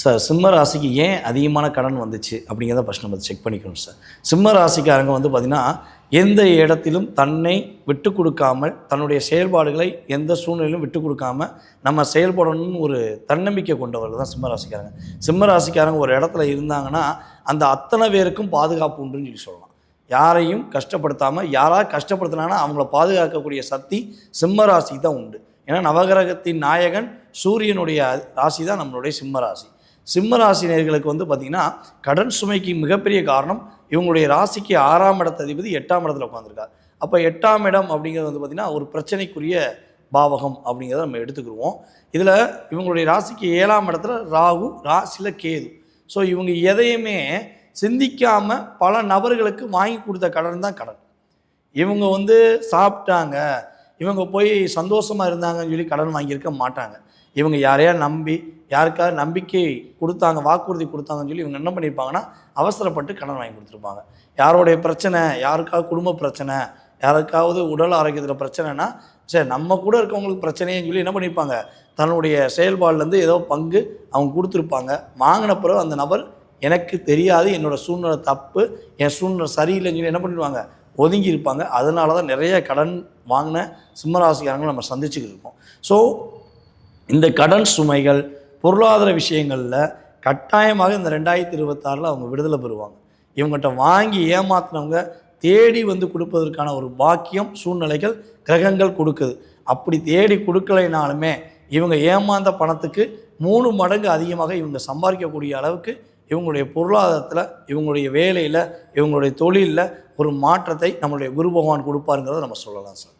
Sir சிம்ம ராசிக்கு ஏன் அதிகமான கடன் வந்துச்சு? அப்படிங்கிறத ஃபஸ்ட் நம்ம செக் பண்ணிக்கணும் சார் சிம்ம ராசிக்காரங்க வந்து பார்த்திங்கன்னா எந்த இடத்திலும் தன்னை விட்டு கொடுக்காமல் தன்னுடைய செயல்பாடுகளை எந்த சூழ்நிலையிலும் விட்டு கொடுக்காம நம்ம செயல்படணும்னு ஒரு தன்னம்பிக்கை கொண்டவர்கள் தான் சிம்ம ராசிக்காரங்க. சிம்ம ராசிக்காரங்க ஒரு இடத்துல இருந்தாங்கன்னா அந்த அத்தனை பேருக்கும் பாதுகாப்பு உண்டுன்னு சொல்லி சொல்லலாம். யாரையும் கஷ்டப்படுத்தாமல் யாராவது கஷ்டப்படுத்தினாங்கன்னா அவங்கள பாதுகாக்கக்கூடிய சக்தி சிம்ம ராசி தான் உண்டு. ஏன்னா நவகிரகத்தின் நாயகன் சூரியனுடைய ராசி தான் நம்மளுடைய சிம்ம ராசி. சிம்மராசி நேர்களுக்கு வந்து பார்த்திங்கன்னா கடன் சுமைக்கு மிகப்பெரிய காரணம் இவங்களுடைய ராசிக்கு ஆறாம் இடத்த அதிபதி எட்டாம் இடத்துல உட்காந்துருக்கார் அப்போ எட்டாம் இடம் அப்படிங்கிறது வந்து பார்த்திங்கன்னா ஒரு பிரச்சனைக்குரிய பாவகம் அப்படிங்கிறத நம்ம எடுத்துக்கிடுவோம். இதில் இவங்களுடைய ராசிக்கு ஏழாம் இடத்துல ராகு ராசியில் கேது. ஸோ இவங்க எதையுமே சிந்திக்காமல் பல நபர்களுக்கு வாங்கி கொடுத்த கடன் தான் கடன். இவங்க வந்து சாப்பிட்டாங்க இவங்க போய் சந்தோஷமாக இருந்தாங்கன்னு சொல்லி கடன் வாங்கியிருக்க மாட்டாங்க. இவங்க யாரையா நம்பி யாருக்காவது நம்பிக்கை கொடுத்தாங்க வாக்குறுதி கொடுத்தாங்கன்னு சொல்லி இவங்க என்ன பண்ணியிருப்பாங்கன்னா அவசரப்பட்டு கடன் வாங்கி கொடுத்துருப்பாங்க. யாரோடைய பிரச்சனை யாருக்காவது குடும்ப பிரச்சனை யாருக்காவது உடல் ஆரோக்கியத்தில் பிரச்சனைனா சரி நம்ம கூட இருக்கவங்களுக்கு பிரச்சனைன்னு சொல்லி என்ன பண்ணியிருப்பாங்க? தன்னுடைய செயல்பாடுலேருந்து ஏதோ பங்கு அவங்க கொடுத்துருப்பாங்க. வாங்கின பிறகு அந்த நபர் எனக்கு தெரியாது என்னோடய சூழ்நிலை தப்பு என் சூழ்நிலை சரியில்லைன்னு சொல்லி என்ன பண்ணிடுவாங்க? ஒதுங்கி இருப்பாங்க அதனால தான் நிறைய கடன் வாங்கின சிம்மராசிக்காரங்களை நம்ம சந்திச்சுக்கிட்டு இருக்கோம். ஸோ இந்த கடன் சுமைகள் பொருளாதார விஷயங்களில் கட்டாயமாக இந்த ரெண்டாயிரத்தி இருபத்தாறில் அவங்க விடுதலை பெறுவாங்க. இவங்ககிட்ட வாங்கி ஏமாத்தினவங்க தேடி வந்து கொடுப்பதற்கான ஒரு பாக்கியம் சூழ்நிலைகள் கிரகங்கள் கொடுக்குது. அப்படி தேடி கொடுக்கலைனாலுமே இவங்க ஏமாந்த பணத்துக்கு மூணு மடங்கு அதிகமாக இவங்க சம்பாதிக்கக்கூடிய அளவுக்கு இவங்களுடைய பொருளாதாரத்தில் இவங்களுடைய வேலையில் இவங்களுடைய தொழிலில் ஒரு மாற்றத்தை நம்மளுடைய குரு பகவான் கொடுப்பாருங்கிறத நம்ம சொல்லலாம் சார்.